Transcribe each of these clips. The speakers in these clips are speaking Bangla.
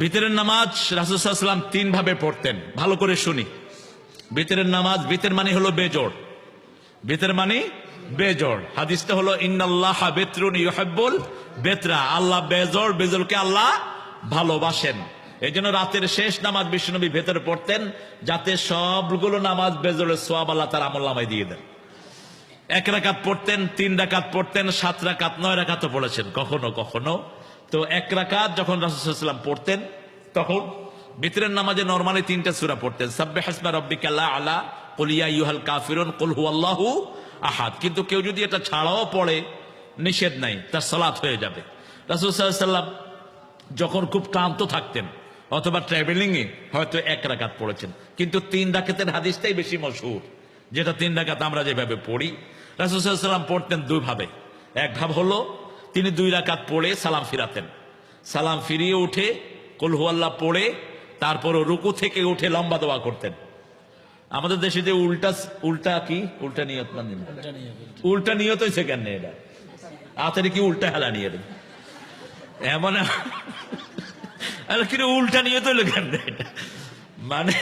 ভিতরের নামাজ রাসুসাল্লাম তিন ভাবে পড়তেন। ভালো করে শুনি। ভিতরের নামাজ, ভিতর মানে হলো বেজোড়। ভিতর মানে বেজোড়। হাদিসটা হলো, ইন্নাল্লাহ বেতরুন ইউহাব্বুল বেতরা। আল্লাহ বেজোড়, বেজোড়কে আল্লাহ ভালোবাসেন। এই জন্য রাতের শেষ নামাজ বিষ্ণুনবী ভেতরে পড়তেন, যাতে সবগুলো নামাজ বেজোড়ের সোয়াব আল্লাহ তার আমল নামায় দিয়ে দেন। এক রাকাত পড়তেন, তিন রাকাত পড়তেন, সাত রাকাত, নয় রাকাতও পড়েছেন। কখনো কখনো তো এক রাকাত যখন রাসুসাল্লাম পড়তেন, তখন ভিতরের নামাজে নর্মালি তিনটা সুরা পড়তেন। সাব্বে হাসমা রব্বিকাল্লাহ আলা কলিয়া ইউহাল কাফিরুন, কুল হুয়াল্লাহু আহাদ। কিন্তু কেউ যদি এটা ছাড়াও পড়ে, নিষেধ নাই, তার সালাত হয়ে যাবে। রাসুল সাল্লাম যখন খুব ক্লান্ত থাকতেন, অথবা ট্রাভেলিং এ হয়তো এক রাকাত পড়েছেন। কিন্তু তিন রাকাতের হাদিসটাই বেশি মশহুর, যেটা তিন রাকাত আমরা যেভাবে পড়ি। রাসুসাল্লাম পড়তেন দুই ভাবে এক ভাব হলো তিনি দুই রাকাত পড়ে সালাম ফিরাতেন। সালাম ফিরিয়ে উঠে কলহুয়াল্লাহ পড়ে তারপর রুকু থেকে উঠে লম্বা দোয়া করতেন। আমাদের দেশে যে উল্টা উল্টা কি? উল্টা নিয়ত মানে। উল্টা নিয়ত হয়েছে কেন এটা? আতারে কি উল্টা হেলা নিয়ে দেবে এমন কিন্তু উল্টা নিয়ত হইল কেন এটা? মানে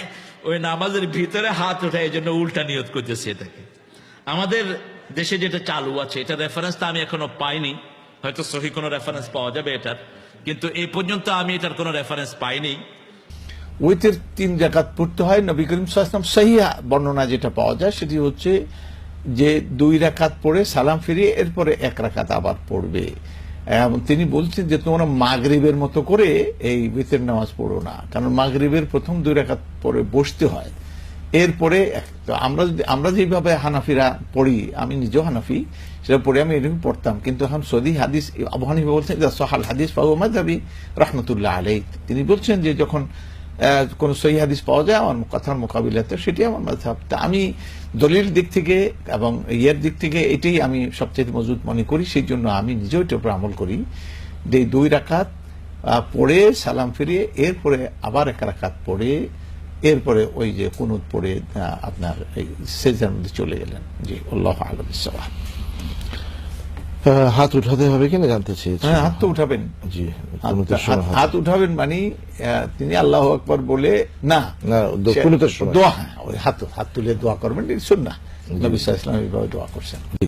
ওই নামাজের ভিতরে হাত ওঠা এই জন্য উল্টা নিয়ত করতেছে এটাকে। আমাদের দেশে যেটা চালু আছে এটা রেফারেন্স তো আমি এখনও পাইনি। হয়তো সহি কোনো রেফারেন্স পাওয়া যাবে এটার। কিন্তু এই পর্যন্ত আমি এটার কোনো রেফারেন্স পাইনি। ওইতের তিন জাকাত পড়তে হয়, নবী করিম সাল্লাম সহি বর্ণনা যেটা পাওয়া যায়, সেটি হচ্ছে যে দুই রাকাত পড়ে সালাম ফিরিয়ে, এরপরে এক রাকাত আবার পড়বে। তিনি বলছেন যে তোমরা মাগরিবের মতো করে এই বেতের নামাজ পড়ো না, কারণ মাগরিবের প্রথম দুই রাকাত পরে বসতে হয়। এরপরে আমরা যদি- আমরা যেভাবে হানাফিরা পড়ি আমি নিজেও হানাফি সেটা পড়ে আমি এরকম পড়তাম। কিন্তু এখন সদি হাদিস আবু হানিফা বলছেন সহাল হাদিস পাবো মাদাবি রহমতুল্লাহ আলাই তিনি বলছেন যে যখন কোন সহি হাদিস পাওয়া যায় আমার কথার মোকাবিলাতে সেটি আমার মাথাব তা আমি দলিল দিক থেকে এবং ইয়ের দিক থেকে এটাই আমি সবচেয়ে মজবুত মনে করি সেই জন্য আমি নিজেও এটার উপর আমল করি যে দুই আহ, পড়ে সালাম ফিরিয়ে এরপরে আবার এক রাকাত পড়ে এরপরে ওই যে কুনুত পড়ে আপনার এই সেজার মধ্যে চলে গেলেন। জি আল্লাহ আলম আহ, হাত উঠাতে হবে কিনা জানতে চেয়েছি হ্যাঁ হাত তো উঠাবেন। জি হাত- উঠাবেন মানে তিনি আল্লাহ আকবর বলে না। দোয়া হ্যাঁ হাত হাত তুলে দোয়া করবেন শুন না নবী আলাইহি এইভাবে দোয়া করছেন।